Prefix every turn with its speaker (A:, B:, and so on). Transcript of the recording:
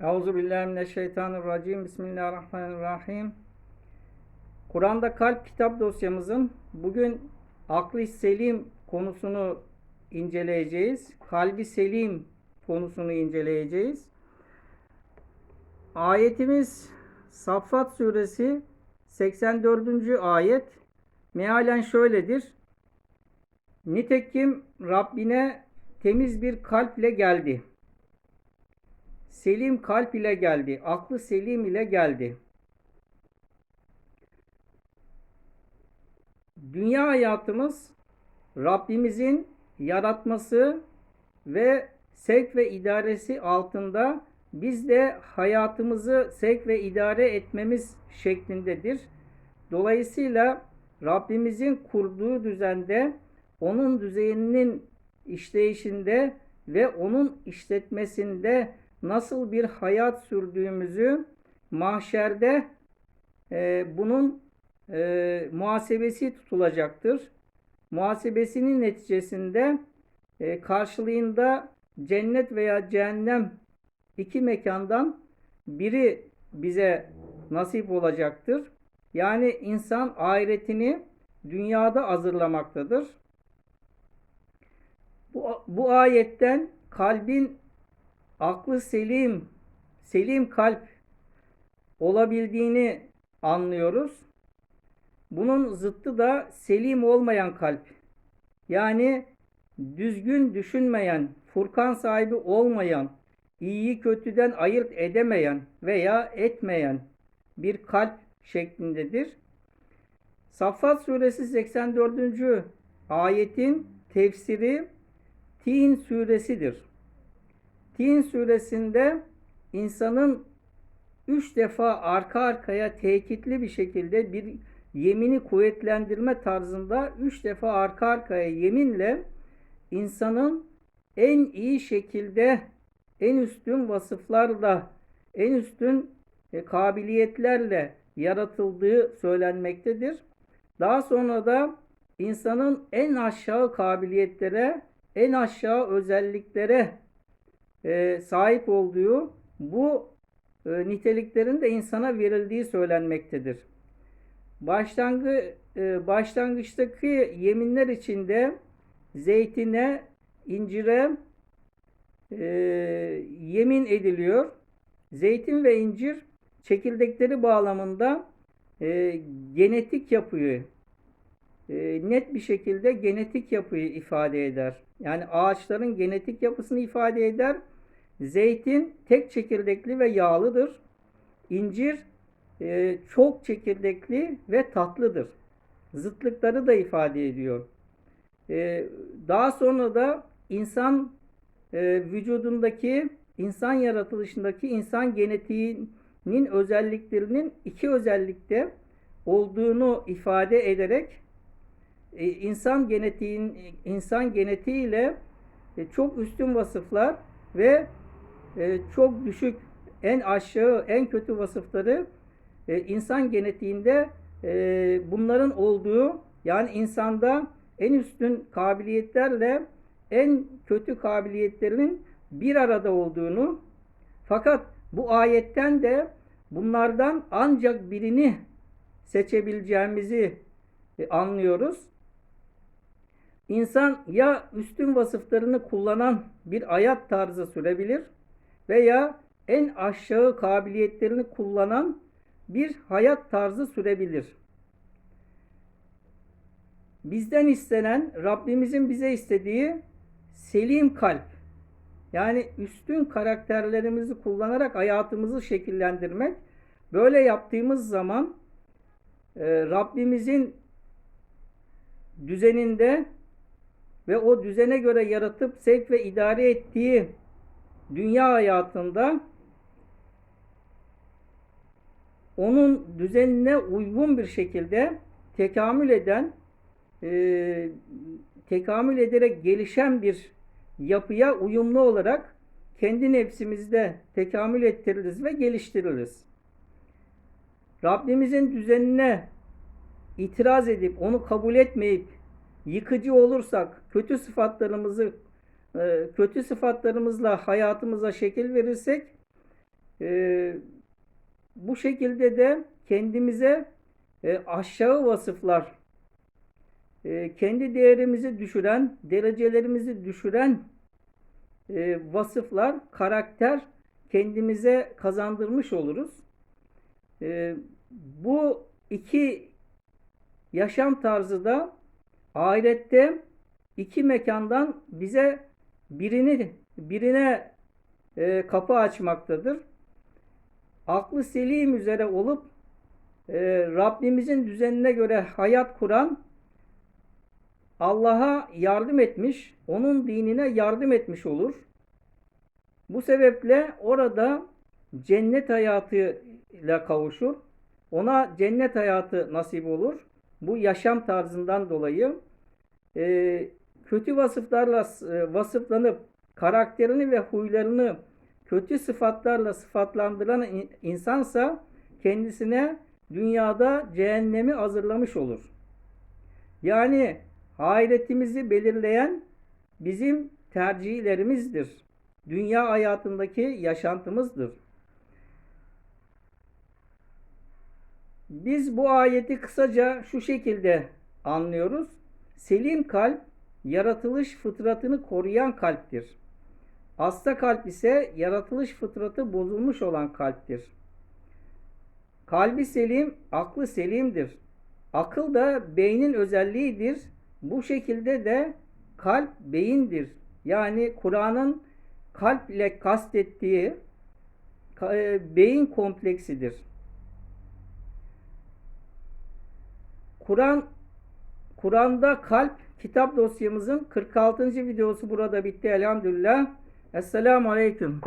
A: Euzubillahimineşşeytanirracim. Bismillahirrahmanirrahim. Kur'an'da kalp kitap dosyamızın bugün aklı selim konusunu inceleyeceğiz. Kalbi selim konusunu inceleyeceğiz. Ayetimiz Saffat suresi 84. ayet mealen şöyledir. Nitekim Rabbine temiz bir kalple geldi. Selim kalp ile geldi. Aklı selim ile geldi. Dünya hayatımız Rabbimizin yaratması ve sevk ve idaresi altında biz de hayatımızı sevk ve idare etmemiz şeklindedir. Dolayısıyla Rabbimizin kurduğu düzende onun düzeninin işleyişinde ve onun işletmesinde nasıl bir hayat sürdüğümüzü mahşerde e, bunun e, muhasebesi tutulacaktır. Muhasebesinin neticesinde e, karşılığında cennet veya cehennem iki mekandan biri bize nasip olacaktır. Yani insan ahiretini dünyada hazırlamaktadır. Bu, bu ayetten kalbin aklı selim, selim kalp olabildiğini anlıyoruz. Bunun zıttı da selim olmayan kalp. Yani düzgün düşünmeyen, furkan sahibi olmayan, iyiyi kötüden ayırt edemeyen veya etmeyen bir kalp şeklindedir. Saffat suresi 84. ayetin tefsiri Tin suresidir. Tin suresinde insanın üç defa arka arkaya tekitli bir şekilde bir yemini kuvvetlendirme tarzında üç defa arka arkaya yeminle insanın en iyi şekilde en üstün vasıflarla en üstün e, kabiliyetlerle yaratıldığı söylenmektedir. Daha sonra da insanın en aşağı kabiliyetlere, en aşağı özelliklere e, sahip olduğu bu e, niteliklerin de insana verildiği söylenmektedir. Başlangı, e, başlangıçtaki yeminler içinde zeytine, incire e, yemin ediliyor. Zeytin ve incir çekirdekleri bağlamında e, genetik yapıyı net bir şekilde genetik yapıyı ifade eder. Yani ağaçların genetik yapısını ifade eder. Zeytin tek çekirdekli ve yağlıdır. İncir e, çok çekirdekli ve tatlıdır. Zıtlıkları da ifade ediyor. E, daha sonra da insan e, vücudundaki, insan yaratılışındaki insan genetiğinin özelliklerinin iki özellikte olduğunu ifade ederek e, insan genetiğin insan genetiğiyle e, çok üstün vasıflar ve e, çok düşük en aşağı en kötü vasıfları insan genetiğinde bunların olduğu yani insanda en üstün kabiliyetlerle en kötü kabiliyetlerinin bir arada olduğunu fakat bu ayetten de bunlardan ancak birini seçebileceğimizi anlıyoruz. İnsan ya üstün vasıflarını kullanan bir hayat tarzı sürebilir veya en aşağı kabiliyetlerini kullanan bir hayat tarzı sürebilir. Bizden istenen, Rabbimizin bize istediği selim kalp. Yani üstün karakterlerimizi kullanarak hayatımızı şekillendirmek. Böyle yaptığımız zaman e, Rabbimizin düzeninde ve o düzene göre yaratıp sevk ve idare ettiği dünya hayatında onun düzenine uygun bir şekilde tekamül eden e, tekamül ederek gelişen bir yapıya uyumlu olarak kendi nefsimizde tekamül ettiririz ve geliştiririz. Rabbimizin düzenine itiraz edip onu kabul etmeyip yıkıcı olursak, kötü sıfatlarımızı e, kötü sıfatlarımızla hayatımıza şekil verirsek e, bu şekilde de kendimize e, aşağı vasıflar, kendi değerimizi düşüren, derecelerimizi düşüren vasıflar, karakter kendimize kazandırmış oluruz. Bu iki yaşam tarzı da ahirette iki mekandan bize birini birine e, kapı açmaktadır. Aklı selim üzere olup e, Rabbimizin düzenine göre hayat kuran Allah'a yardım etmiş, onun dinine yardım etmiş olur. Bu sebeple orada cennet hayatıyla kavuşur. Ona cennet hayatı nasip olur. Bu yaşam tarzından dolayı e, kötü vasıflarla e, vasıflanıp karakterini ve huylarını kötü sıfatlarla sıfatlandıran in- insansa kendisine dünyada cehennemi hazırlamış olur. Yani ahiretimizi belirleyen bizim tercihlerimizdir. Dünya hayatındaki yaşantımızdır. Biz bu ayeti kısaca şu şekilde anlıyoruz. Selim kalp yaratılış fıtratını koruyan kalptir. Hasta kalp ise yaratılış fıtratı bozulmuş olan kalptir. Kalbi selim, aklı selimdir. Akıl da beynin özelliğidir. Bu şekilde de kalp beyindir. Yani Kur'an'ın kalp ile kastettiği e, beyin kompleksidir. Kur'an Kur'an'da kalp kitap dosyamızın 46. videosu burada bitti elhamdülillah. Esselamu Aleyküm.